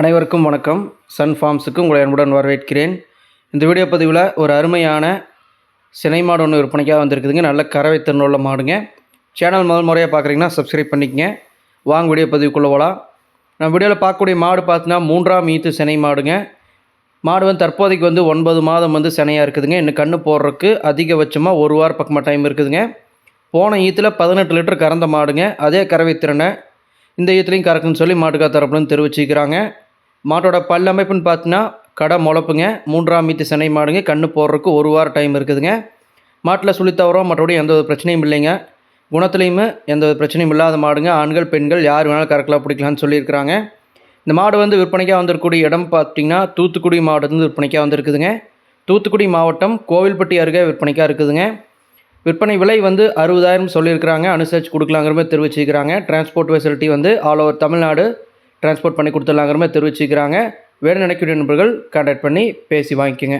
அனைவருக்கும் வணக்கம். சன் ஃபார்ம்ஸுக்கு உங்களை அன்புடன் வரவேற்கிறேன். இந்த வீடியோ பதிவில் ஒரு அருமையான சினை மாடு ஒன்று விற்பனைக்காக வந்திருக்குதுங்க. நல்ல கறவை திறனுள்ள மாடுங்க. சேனல் முதல் முறையாக பார்க்குறீங்கன்னா சப்ஸ்கிரைப் பண்ணிக்கங்க. வாங்க வீடியோ பதிவுக்குள்ளே போகலாம் நம்ம வீடியோவில் பார்க்கக்கூடிய மாடு பார்த்தீங்கன்னா மூன்றாம் ஈத்து சினை மாடுங்க. மாடு வந்து தற்போதைக்கு வந்து ஒன்பது மாதம் வந்து சினையாக இருக்குதுங்க. இன்னும் கன்று போடுறதுக்கு அதிகபட்சமாக ஒரு வார பக்கமாக டைம் இருக்குதுங்க. போன ஈத்தில் பதினெட்டு லிட்டர் கறந்த மாடுங்க. அதே கறவை திறனை இந்த ஈத்துலையும் கறக்குன்னு சொல்லி மாட்டுக்கா தரப்புலன்னு தெரிவிச்சிக்கிறாங்க. மாட்டோட பல் அமைப்புன்னு பார்த்தீங்கன்னா கடை முளப்புங்க. மூன்றாம் மீத்து சினை மாடுங்க. கன்று போடுறதுக்கு ஒரு வாரம் டைம் இருக்குதுங்க. மாட்டில் சுழி தவறோம் மற்றபடி எந்த ஒரு பிரச்சனையும் இல்லைங்க. குணத்துலேயுமே எந்த ஒரு பிரச்சனையும் இல்லாத மாடுங்க. ஆண்கள் பெண்கள் யார் வேணாலும் கறக்கலாம் பிடிக்கலாம்னு சொல்லியிருக்கிறாங்க. இந்த மாடு வந்து விற்பனைக்காக வந்திருக்கக்கூடிய இடம் பார்த்தீங்கன்னா தூத்துக்குடி மாவட்டத்துலேருந்து விற்பனைக்காக வந்திருக்குதுங்க. தூத்துக்குடி மாவட்டம் கோவில்பட்டி அருகே விற்பனைக்காக இருக்குதுங்க. விற்பனை விலை வந்து அறுபதாயிரம் சொல்லியிருக்கிறாங்க. அனுசரித்து கொடுக்கலாங்கிற மாதிரி தெரிவிச்சிருக்கிறாங்க. டிரான்ஸ்போர்ட் ஃபெசிலிட்டி வந்து ஆல் ஓவர் தமிழ்நாடு டிரான்ஸ்போர்ட் பண்ணி கொடுத்துடலாங்கிற மாதிரி தெரிவிச்சுக்கிறாங்க. வேறு நினைக்கக்கூடிய நண்பர்கள் கான்டாக்ட் பண்ணி பேசி வாங்கிக்கோங்க.